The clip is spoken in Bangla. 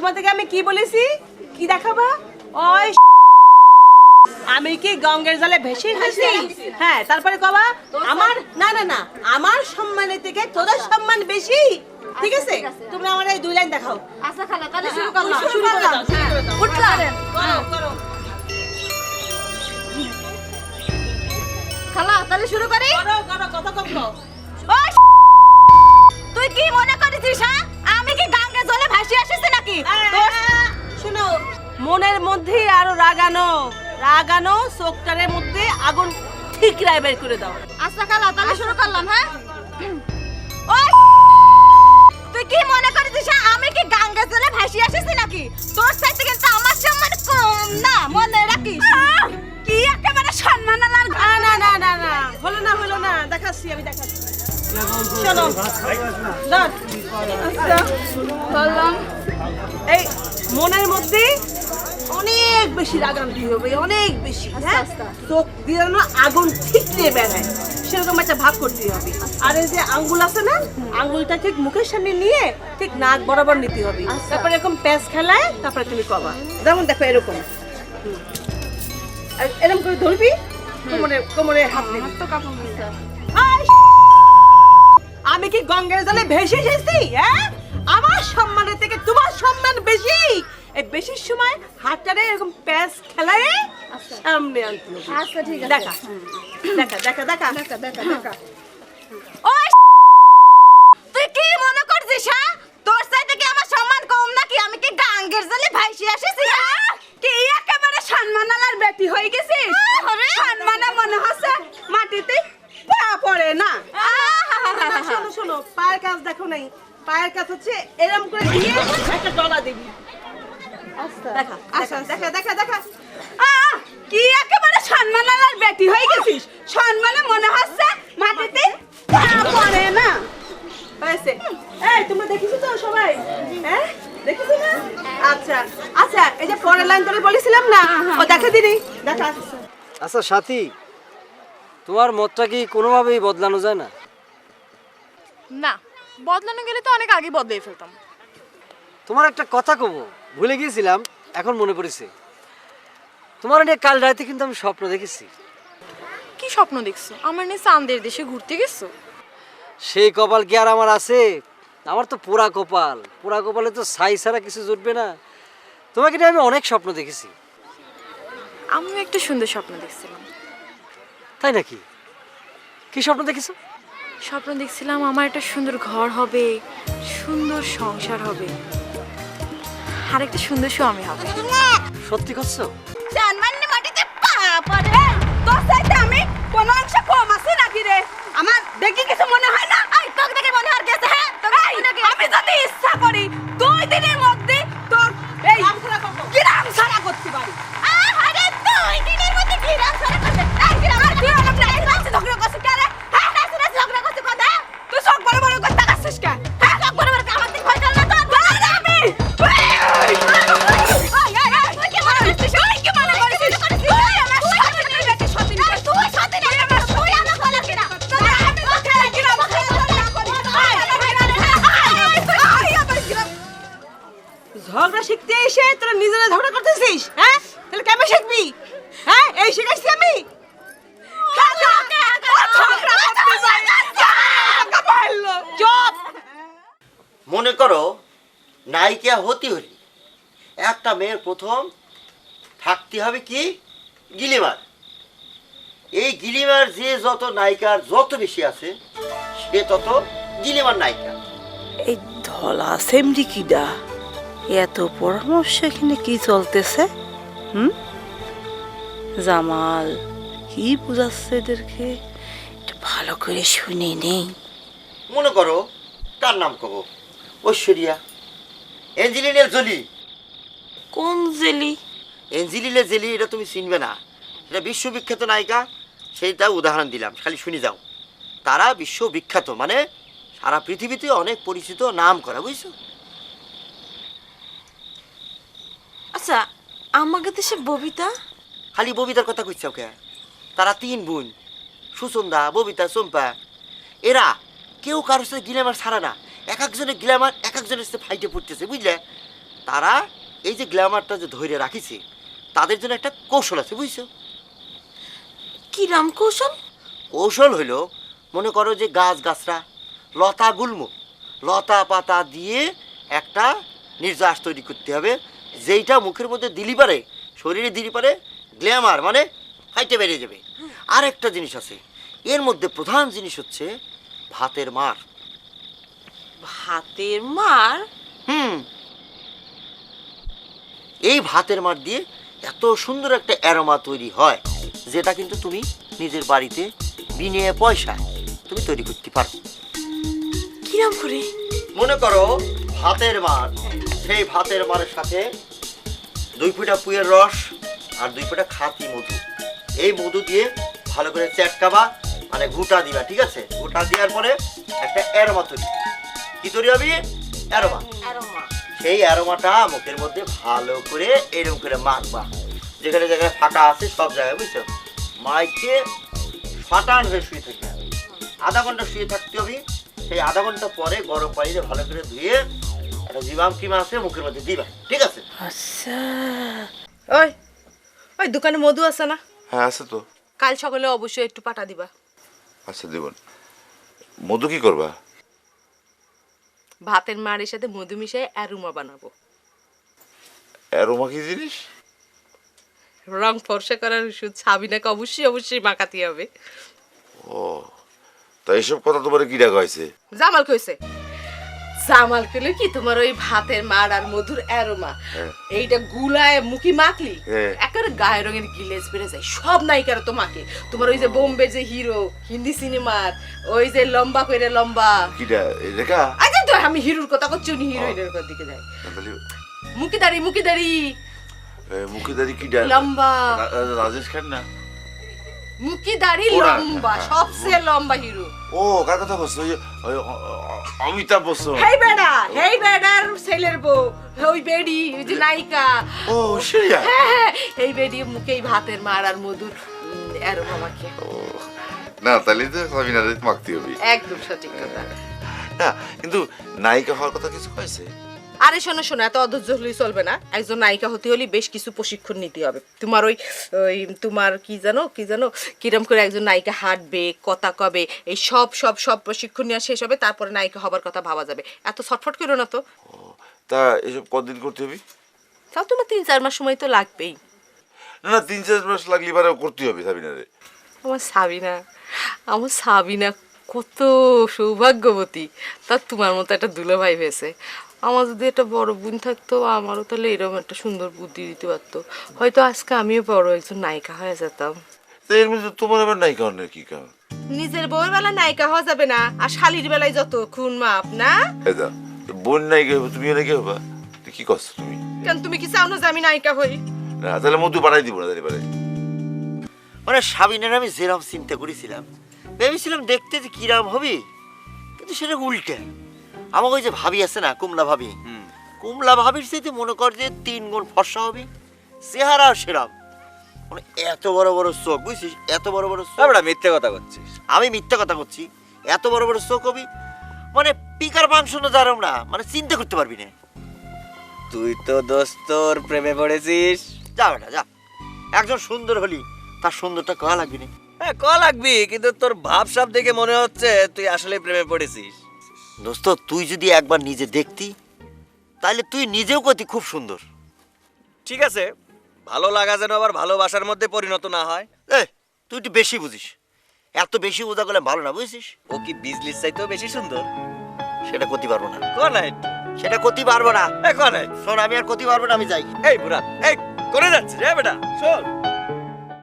তোমাদেরকে আমি কি বলেছি? কি দেখাবা? ওই আমি কি গঙ্গের জলে ভেসে গেছি হ্যাঁ তারপরে কবা আমার না না না আমার সম্মানের থেকে তোদের সম্মান বেশি। ঠিক আছে? তোমরা আমার এই দুই লাইন দেখাও। আচ্ছা খালা তাহলে শুরু করলাম। শুরু করলাম হ্যাঁ। উঠলাম করো। খালা তাহলে শুরু করি? করো, করো, কত কম তুই কি মনে করেছিস হ্যাঁ? শোনো মনের মধ্যে আরও রাগানো। রাগানো চোখটারের মধ্যে আগুন ঠিক রায় বের করে দাও। আচ্ছা খালা তাহলে শুরু করলাম হ্যাঁ? ওই তুই কি মনে করেছিস হ্যাঁ? আমি কি গঙ্গা জলে ভাসি আসিছি নাকি? তোর সাথে কিন্তু আমার সম্মান কম না মনে রাখিস? কি একেবারে সম্মান আলার না না না না না হলো না হলো না দেখাচ্ছি আমি দেখাচ্ছি। শোনো দাঁড়। এই মনের মধ্যে অনেক বেশি রাগান্তি হবে অনেক বেশি হ্যাঁ। চোখ দিয়ে যেন আগুন ঠিকরে বেড়ায়। সেরকম একটা ভাব করতে হবে। আর এই যে আঙ্গুল আছে না আঙ্গুলটা ঠিক মুখের সামনে নিয়ে ঠিক নাক বরাবর নিতে হবে। তারপরে এরকম প্যাচ খেলায় তারপরে তুমি কবা যেমন দেখো এরকম। এরকম করে ধরবি কোমরে কোমরে হাত দিবি। তো কাপড় আমি কি গঙ্গার জলে ভেসে এসেছি হ্যাঁ? আমার সম্মানের থেকে তোমার সম্মান বেশি। এই বেশির সময় হাতটারে এরকম প্যাস খেলায় আচ্ছা। সামনে আনতে আচ্ছা ঠিক আছে। দেখা। দেখা দেখা দেখা। দেখা দেখা দেখা। ওই তুই কি মনে করছিস হ্যাঁ তোর সাথে কি আমার সম্মান কম নাকি আমি কি গাঙ্গের জলে ভাইসি আসিছি হ্যাঁ? কি একেবারে সম্মান আলার বেটি হয়ে গেছিস সম্মানে মনে হচ্ছে মাটিতে পা পড়ে না শোনো শোনো পায়ের কাজ দেখো নাই পায়ের কাজ হচ্ছে এরকম করে দিয়ে একটা ডলা দিবি। দেখা আচ্ছা, দেখা দেখা দেখা। দেখা কি একেবারে সম্মান আলার বেটি হয়ে গেছিস? সম্মানে মনে হচ্ছে মাটিতে পড়ে না। হয়েছে। এই তোমরা দেখিছো তো সবাই? হ্যাঁ? দেখিছো না? আচ্ছা আচ্ছা এই যে পরের লাইন তোরে বলেছিলাম না ও দেখা দিনি। দেখা। আচ্ছা সাথী তোমার মতটা কি কোনোভাবেই বদলানো যায় না? না বদলানো গেলে তো অনেক আগে বদলে ফেলতাম। তোমার একটা কথা কব ভুলে গিয়েছিলাম এখন মনে পড়েছে। তোমার নিয়ে কাল রাতে কিন্তু আমি স্বপ্ন দেখেছি। কি স্বপ্ন দেখছ? আমার নিয়ে চাঁদের দেশে ঘুরতে গেছো? সেই কপাল কি আর আমার আছে? আমার তো পোড়া কপাল। পোড়া কপালে তো ছাই ছাড়া কিছু জুটবে না। তোমাকে নিয়ে আমি অনেক স্বপ্ন দেখেছি। আমিও একটা সুন্দর স্বপ্ন দেখছিলাম। তাই নাকি? কি স্বপ্ন দেখেছ? স্বপ্ন দেখছিলাম আমার একটা সুন্দর ঘর হবে সুন্দর সংসার হবে। আর একটা সুন্দর স্বামী হবে। সত্যি করছ? জানমান্নে মাটিতে পা পড়ে। তোর সাথে আমি কোন অংশ কম আছি নাকি রে? আমার দেখি কিছু মনে হয় না? আই তোকে দেখে মনে হয় গেছে হ্যাঁ? তোকে আমি যদি ইচ্ছা করি করতেছিস হ্যাঁ? তাহলে কেমন শিখবি? হ্যাঁ? এই শিখাইছি আমি। মনে করো নায়িকা হতে হলে একটা মেয়ের প্রথম থাকতে হবে কি? গিলিমার। এই গিলিমার যে যত নায়িকার যত বেশি আছে সে তত গিলিমার নায়িকা। এই ধলা সেমরি কিডা? এত পরামর্শ এখানে কি চলতেছে? হুম? জামাল কি বুঝাচ্ছে এদেরকে? একটু ভালো করে শুনে নেই। মনে করো তার নাম কব? ঐশ্বরিয়া। এঞ্জেলিনের জলি। কোন জেলি? এঞ্জেলিনের জেলি এটা তুমি চিনবে না। এটা বিশ্ববিখ্যাত নায়িকা সেইটা উদাহরণ দিলাম খালি শুনে যাও। তারা বিশ্ববিখ্যাত মানে সারা পৃথিবীতে অনেক পরিচিত নাম করা বুঝছ? আচ্ছা আমাকে দেশে ববিতা। খালি ববিতার কথা কইছাও কে? তারা তিন বোন সুচন্দা ববিতা চম্পা। এরা কেউ কারোর সাথে গিলামার ছাড়া না। এক একজনের গ্ল্যামার এক একজনের সাথে ফাইটে পড়তেছে বুঝলে? তারা এই যে গ্ল্যামারটা যে ধরে রাখিছে তাদের জন্য একটা কৌশল আছে বুঝছ? কি রাম কৌশল? কৌশল হইল মনে করো যে গাছ গাছরা লতা গুল্ম। লতা পাতা দিয়ে একটা নির্যাস তৈরি করতে হবে যেইটা মুখের মধ্যে দিলি পারে শরীরে দিলি পারে গ্ল্যামার মানে হাইটে বেরিয়ে যাবে। আর একটা জিনিস আছে এর মধ্যে প্রধান জিনিস হচ্ছে ভাতের মার। ভাতের মার? হুম। এই ভাতের মার দিয়ে এত সুন্দর একটা অ্যারোমা তৈরি হয় যেটা কিন্তু তুমি নিজের বাড়িতে বিনে পয়সা তুমি তৈরি করতে পারো। কিরাম করে? মনে করো ভাতের মার সেই ভাতের মারের সাথে দুই ফুটা পুয়ের রস আর দুই ফুটা খাতি মধু। এই মধু দিয়ে ভালো করে চ্যাটকাবা মানে গুটা দিবা ঠিক আছে? গুটা দেওয়ার পরে একটা অ্যারোমা তৈরি কি তৈরি হবে? অ্যারোমা। সেই অ্যারোমাটা মুখের মধ্যে ভালো করে এরকম করে মাখবা। যেখানে যেখানে ফাঁকা আছে সব জায়গায় বুঝছ? মাইকে ফাটান হয়ে শুয়ে থাকবে। আধা ঘণ্টা শুয়ে থাকতে হবে। সেই আধা ঘণ্টা পরে গরম পানিতে ভালো করে ধুয়ে একটা জিবাম ক্রিম আছে মুখের মধ্যে দিবা। ঠিক আছে? আচ্ছা। ওই ওই দোকানে মধু আছে না? হ্যাঁ আছে তো। কাল সকালে অবশ্যই একটু পাঠা দিবা। আচ্ছা দেবন মধু কি করবা? ভাতের মারের সাথে মধু মিশিয়ে অ্যারুমা বানাবো। অ্যারোমা কি জিনিস? রং ফর্সা করার ওষুধ সাবিনাকে অবশ্যই অবশ্যই মাখাতে হবে। ও তা এইসব কথা তোমার কি ডাকা হয়েছে? জামাল কইছে। জামাল কইলে কি তোমার ওই ভাতের মার আর মধুর অ্যারোমা? হ্যাঁ। এইটা গুলায় মুখি মাখলি? হ্যাঁ। একেবারে গায়ে রঙের গিলেজ বেড়ে যায়। সব নায়িকারা তোমাকে। তোমার ওই যে বোম্বে যে হিরো হিন্দি সিনেমার ওই যে লম্বা কইরে লম্বা। কিটা? রেখা আচ্ছা তো আমি হিরোর কথা করছি উনি হিরোইনের কথা দিকে যাই মুখি দাড়ি মুখি দাড়ি মুখে দাঁড়ি কিটা? লম্বা। রাজেশ খান না মুখি দাড়ি লম্বা হ্যাঁ, সবচেয়ে লম্বা হিরো। ও কার কথা বলছো? অমিতাভ বচ্চন। হেই বেড়া হেই বেড়ার ছেলের বউ। ওই বেডি ওই যে নায়িকা। ও সেরিয়া হ্যাঁ হ্যাঁ এই বেডি মুখেই ভাতের মার আর মধুর অ্যারোমা মাখে। না তাহলে তো সাবিনা মাখতে হবে। একদম সঠিক কথা। না কিন্তু নায়িকা হওয়ার কথা কিছু হয়েছে? আরে শোনো শোনো এত অধৈর্য হলেই চলবে না। একজন নায়িকা হতে হলে বেশ কিছু প্রশিক্ষণ নিতে হবে। তোমার ওই ওই তোমার কি জানো কি জানো কিরম করে একজন নায়িকা হাঁটবে কথা কবে এই সব সব সব প্রশিক্ষণ নেওয়া শেষ হবে তারপরে নায়িকা হবার কথা ভাবা যাবে। এত ছটফট করো না তো। তা এসব কতদিন করতে হবে? তাও তোমার তিন চার মাস সময় তো লাগবেই। না না তিন চার মাস লাগলে এবারে করতে হবে সাবিনারে। আমার সাবিনা আমার সাবিনা কত সৌভাগ্যবতী। তার তোমার মতো একটা দুলো ভাই হয়েছে। আমার যদি একটা বড় বোন থাকতো আমারও তাহলে এরকম একটা সুন্দর বুদ্ধি দিতে পারতো। হয়তো আজকে আমিও বড় একজন নায়িকা হয়ে যেতাম। তো এর মধ্যে তোমার আবার নায়িকা হওয়ার কি কারণ? নিজের বউয়ের বেলা নায়িকা হওয়া যাবে না আর শালির বেলায় যত খুন মাপ না? এই দা বোন নায়িকা হবে তুমিও নায়িকা হবা কি করছ তুমি? কেন তুমি কি চাও না যে আমি নায়িকা হই? না তাহলে মধু পাঠাই দিব না তাহলে এবারে। মানে সাবিনের আমি যেরকম চিন্তা করেছিলাম ভেবেছিলাম দেখতে যে কিরাম হবে কিন্তু সেটা উল্টে। আমাকে ওই যে ভাবি আছে না কুমলা ভাবি? কুমলা ভাবির সাথে মনে কর যে তিন গুণ ফর্সা হবে। চেহারা সেরাম মানে এত বড় বড় চোখ বুঝছিস? এত বড় বড় চোখ। মিথ্যে কথা করছিস। আমি মিথ্যা কথা করছি। এত বড় বড় চোখ হবি মানে পিকার মাংস না জারম না মানে চিন্তা করতে পারবি না। তুই তো দোস্তর প্রেমে পড়েছিস। যা বেটা যা। একজন সুন্দর হলি তার সুন্দরটা কয়া লাগবি না? হ্যাঁ ক লাগবি কিন্তু তোর ভাব সাব দেখে মনে হচ্ছে তুই আসলে প্রেমে পড়েছিস। দোস্ত তুই যদি একবার নিজে দেখতি তাহলে তুই নিজেও কতি খুব সুন্দর। ঠিক আছে ভালো লাগা যেন আবার ভালোবাসার মধ্যে পরিণত না হয়। এ তুই একটু বেশি বুঝিস। এত বেশি বোঝা করলে ভালো না বুঝছিস? ও কি বিজলির চাইতেও বেশি সুন্দর? সেটা করতে পারব না। ক নাই সেটা করতে পারব না। এ শোন আমি আর করতে পারব না আমি যাই। এই বুড়া এই করে যাচ্ছিস রে বেটা শোন।